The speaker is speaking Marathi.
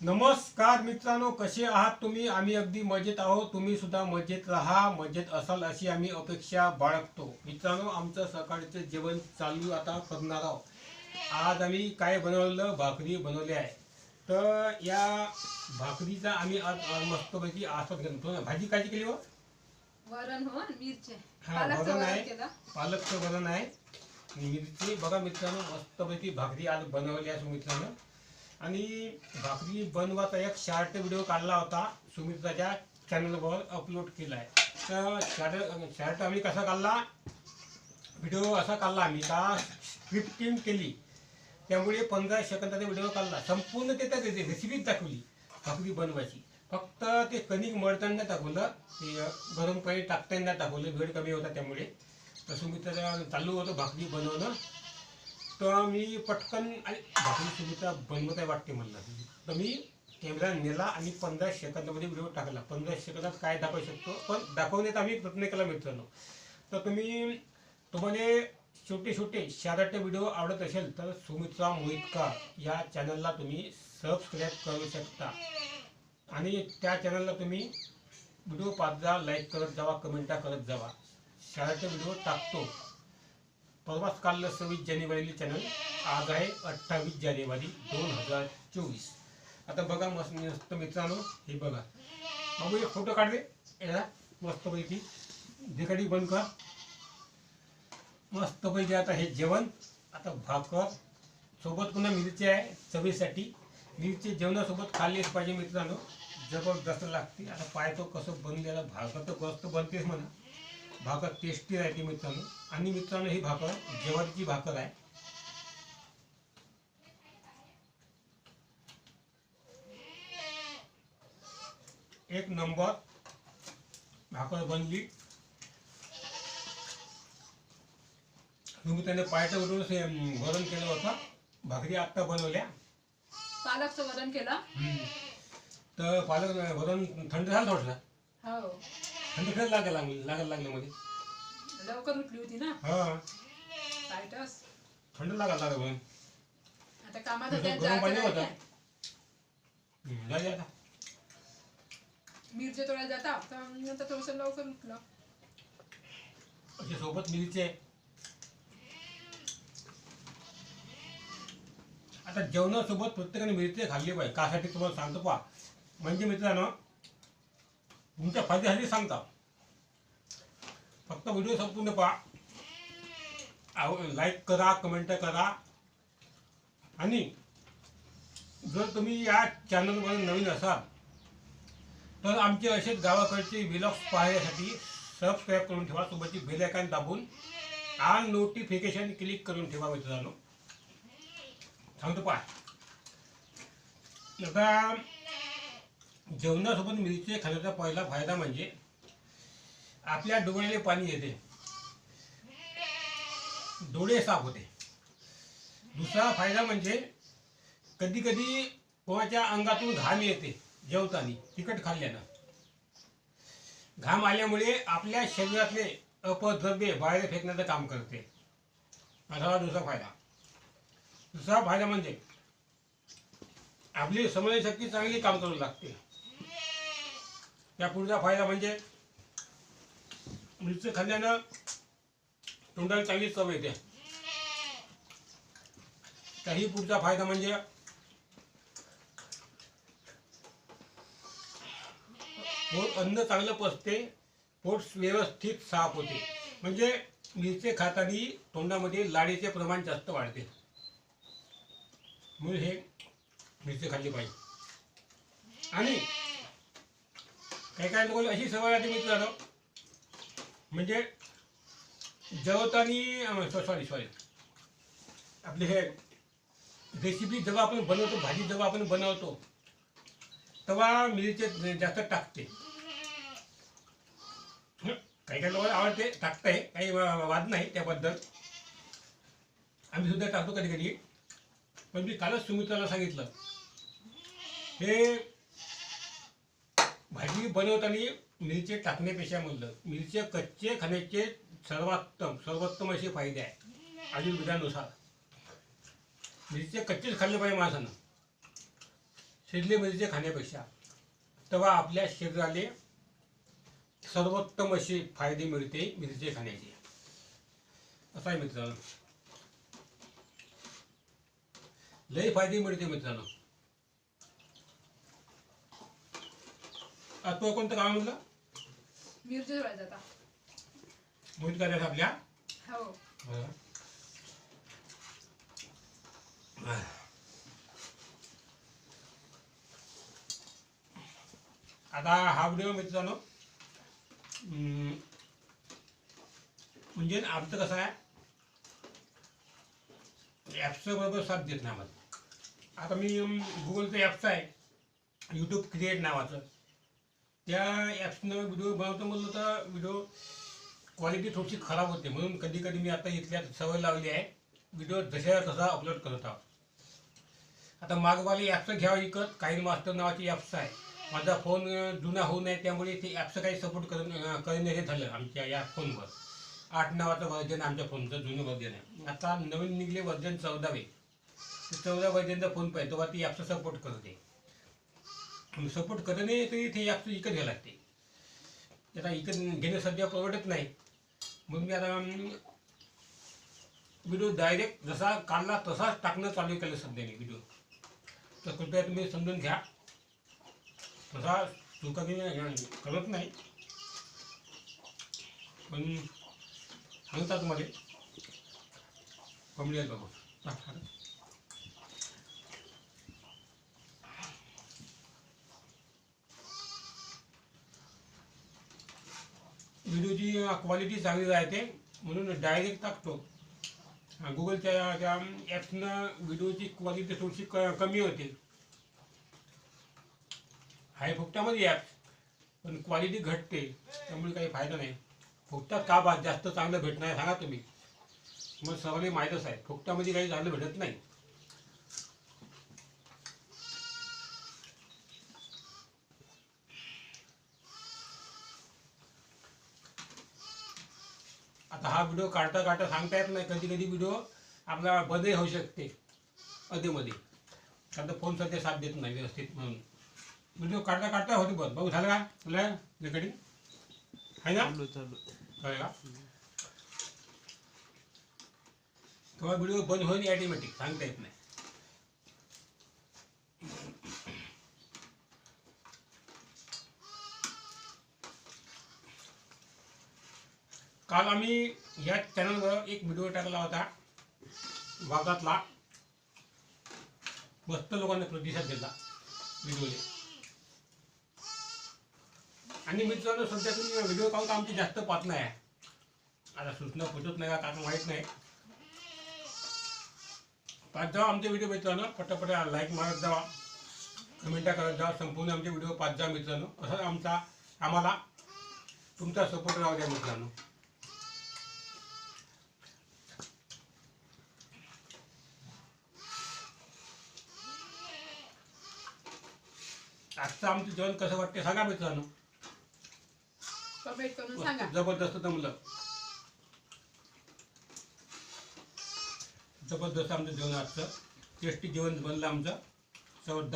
नमस्कार मित्रांनो कसे आहात तुम्ही? आम्ही अगदी मजेत आहोत. तुम्ही सुद्धा मजेत राहा मजेत असाल अशी आम्ही अपेक्षा बाळगतो. मित्रांनो आमचं सकाळचं जेवण चालू आता करणार आहोत. आज आम्ही काय बनवलं? भाकरी बनवली आहे. तर या भाकरीचा आम्ही आज मस्तपैकी आस्वाद घेतो भाजी काय केली हो? वरण हो हा, वरण आहे. पालकचं वरण आहे. मिरची. बघा मित्रांनो मस्तपैकी भाकरी आज बनवली आहे सुमित्रानं आणि भाकरी बनवाचा एक शॉर्ट व्हिडिओ काढला होता. सुमित्राच्या चॅनलवर अपलोड केला आहे तर शॉर्ट शॉर्ट आम्ही कसा काढला? व्हिडिओ असा काढला आम्ही का स्क्रिप्टिंग केली. त्यामुळे पंधरा सेकंदाचा व्हिडिओ काढला. संपूर्ण ते त्या रेसिपीच दाखवली भाकरी बनवायची. फक्त ते कणिक मळताना दाखवलं ते गरम पाणी टाकताना दाखवलं वेळ कमी होता त्यामुळे. तर सुमित्राला चालू होतं भाकरी बनवणं. तर मी पटकन आणि भाकरी सुविधा बनवत आहे वाटते म्हणलं. तर मी कॅमेरा नेला आणि पंधरा सेकंदामध्ये व्हिडिओ टाकला. पंधरा सेकंदात काय दाखवू शकतो? पण दाखवण्याचा आम्ही प्रयत्न केला मित्रांनो. तर तुम्ही तुम्हाला छोटे छोटे शादाटे व्हिडिओ आवडत असेल तर सुमित्रा मोहितकर या चॅनलला तुम्ही सबस्क्राईब करू शकता. आणि त्या चॅनलला तुम्ही व्हिडिओ पाहत जा लाईक करत जावा कमेंटा करत जावा. शाळेचे व्हिडिओ टाकतो. प्रवास काल सव्वीस जानेवारीला चॅनल आज आहे अठ्ठावीस जानेवारी दोन हजार चोवीस. आता बघा मस्त मस्त मित्रांनो हे बघा. बाबू एक फोटो काढले याला मस्तपैकी देखाडी बंद कर. मस्तपैकी आता हे जेवण आता भाकर सोबत पुन्हा मिरची आहे चवीसाठी. मिरची जेवणासोबत खाल्लीच पाहिजे मित्रांनो. जबरदस्त लागते. आता पाहतो कसं बनलेलं भाकर तर मस्त बनतेच म्हणा. भाकर टेस्टी राहते मित्रांनो. आणि मित्रांनो ही भाकर ज्वारीची भाकर आहे. एक नंबर भाकर बनली. तुम्ही त्याने पायचं उडून हे वरण केलं होतं. भाकरी आत्ता बनवल्या. पालकचं वरण केलं. तर पालक वरण थंड झालं थोडंसं? हो. थंड खेळ लागायला लागलं लागायला लागलं मध्ये लवकर उठली होती ना? हा. टायटस थंड लागायला लागलं आता कामात होत्या गरम पाणी होतं. काय? हम्म, जाऊ दे आता मिरच्या तोडायला जाता तर नंतर थोडंसं लवकर उठलं. असे सोबत मिरचे आता जेवणासोबत प्रत्येकाने मिरची खाल्ली पाहिजे. कासाठी तुम्हाला सांगतो पहा. म्हणजे मित्रांनो तुमच्या फायद्यासाठी सांगता. फक्त व्हिडिओ संपूर्ण पहा आव लाईक करा कमेंट करा. आणि जर तुम्ही या चॅनलवर नवीन असाल तर आमचे असेच गावाकडचे व्हिलॉग्स पाहण्यासाठी सबस्क्राईब करून ठेवा. सोबतची बेल आयकॉन दाबून आल नोटिफिकेशन क्लिक करून ठेवा मित्रांनो. सांगतो पहा. आता जेवणासोबत मिरची खाण्याचा पहिला फायदा म्हणजे आपल्या डोळ्याला पाणी येते. डोळे साफ होते. दुसरा फायदा म्हणजे कधी कधी कोणाच्या अंगातून घाम येते जेवताना तिखट खाल्ल्यानं. घाम आल्यामुळे आपल्या शरीरातले अपद्रव्ये बाहेर फेकण्याचं काम करते. असा दुसरा फायदा. दुसरा फायदा म्हणजे आपली समजशक्ती चांगली काम करू लागते. त्या पुढचा फायदा म्हणजे मिरची खाल्ल्यानं तोंडाला चांगली चव येते काही पुढचा फायदा म्हणजे पोट अन्न चांगलं पचते पोट व्यवस्थित साफ होते. म्हणजे मिरचे खाताना तोंडामध्ये लाडीचे प्रमाण जास्त वाढते. म्हणून हे मिरची खाल्ली पाहिजे. आणि काही काही लोकांना अशी सवय राहते मित्रांनो. म्हणजे जेवताना सॉरी सॉरी आपले हे रेसिपी जेव्हा आपण बनवतो भाजी जेव्हा आपण बनवतो तेव्हा मिरचे जास्त टाकते. काही काही लोकांना आवडते टाकताय काही वा- वाद नाही त्याबद्दल. आम्ही सुद्धा टाकतो कधी कधी. पण मी कालच सुमित्राला सांगितलं. हे भाजी बनवताना मिरचे टाकण्यापेक्षा म्हणलं. मिरचे कच्चे खाण्याचे सर्वोत्तम सर्वोत्तम असे फायदे आहे आयुर्वेदानुसार. मिरचे कच्चेच खाल्ले पाहिजे माणसानं. शिजले मिरचे खाण्यापेक्षा. तेव्हा आपल्या शरीराले सर्वोत्तम असे फायदे मिळते मिरचे खाण्याचे. असं आहे मित्रांनो. लई फायदे मिळते मित्रांनो. तो कोणतं काम आता. मोहित करायचं आपल्या? हो. आता हा व्हिडिओ मित्रांनो हम्म, म्हणजे आमचं कसं आहे? ॲपचं बरोबर साथ देत नाही आम्हाला. आता मी गुगलचं ॲप्स आहे. यूट्यूब क्रिएट नावाचं. त्या ॲप्सनं व्हिडिओ बनवतो म्हणलं तर व्हिडिओ क्वालिटी थोडीशी खराब होते. म्हणून कधी कधी मी आता इथल्या सवय लावली आहे. व्हिडिओ जशा तसा अपलोड करत आहोत. आता मागवाली ॲप्स घ्यावं विकत. काही मास्टर नावाची ॲप्स आहे. माझा फोन जुना होऊ नये त्यामुळे ते ॲप्स काही सपोर्ट कर करणं हे झालं आमच्या या फोनवर आठ नावाचं वर्जन आमच्या फोनचं जुनं वर्जन आहे. आता नवीन निघले वर्जन चौदावे. ते चौदा वर्जनचा फोन पाहिजे तेव्हा ती ॲप्स सपोर्ट करते. सपोर्ट करत नाही तरी ते जास्त विकत घ्यावं लागते. आता विकत घेणं सध्या परवडत नाही. मग मी आता व्हिडिओ डायरेक्ट जसा काढला तसाच टाकणं चालू केलं सध्या मी व्हिडिओ तर कृपया तुम्ही समजून घ्या. तसा चुका मी करत नाही. पण सांगतात मला कॉमेडी आहे बाबा व्हिडिओची क्वालिटी चांगली राहते. म्हणून डायरेक्ट टाकतो. गुगलच्या त्या ॲप्सनं व्हिडिओची क्वालिटी थोडीशी क कमी होते. आहे फुकटामध्ये ॲप पण क्वालिटी घटते. त्यामुळे काही फायदा नाही. फुकटात का बा जास्त चांगलं भेटणार सांगा तुम्ही. मग सर्वांनी माहीतच आहे. फुकटामध्ये काही चांगलं भेटत नाही. आता हा व्हिडिओ काढता काढता सांगता येत नाही. कधी कधी व्हिडिओ आपला बंदही होऊ शकते. अधेमध्ये कारण फोन सध्या साथ देत नाही व्यवस्थित म्हणून. व्हिडिओ काढता काढता होते बंद बघू झालं का? तुला रेकॉर्डिंग आहे ना? कळलं का? तेव्हा व्हिडिओ बंद होईल ऑटोमॅटिक सांगता येत नाही. काल आम्ही या चॅनलवर एक व्हिडिओ टाकला होता. वादातला मस्त लोकांनी प्रतिसाद दिला व्हिडिओले आणि मित्रांनो सध्या तुम्ही व्हिडिओ काढून आमची जास्त पाहत नाही आहे. आता सूचना पोचत नाही का माहीत नाही. पाच जावा आमचे व्हिडिओ मित्रांनो पटापट लाईक मारत जावा कमेंटा करत जावा संपूर्ण आमचे व्हिडिओ पाच जा मित्रांनो. असं आमचा आम्हाला तुमचा सपोर्ट राहू द्या मित्रांनो. आजचं आमचं जेवण कसं वाटते सांगा मित्रांनो. कमेंट करून सांगा. जबरदस्त जमलं जबरदस्त आमचं जेवण आजचं. टेस्टी जेवण बनलं आमचं. चवदार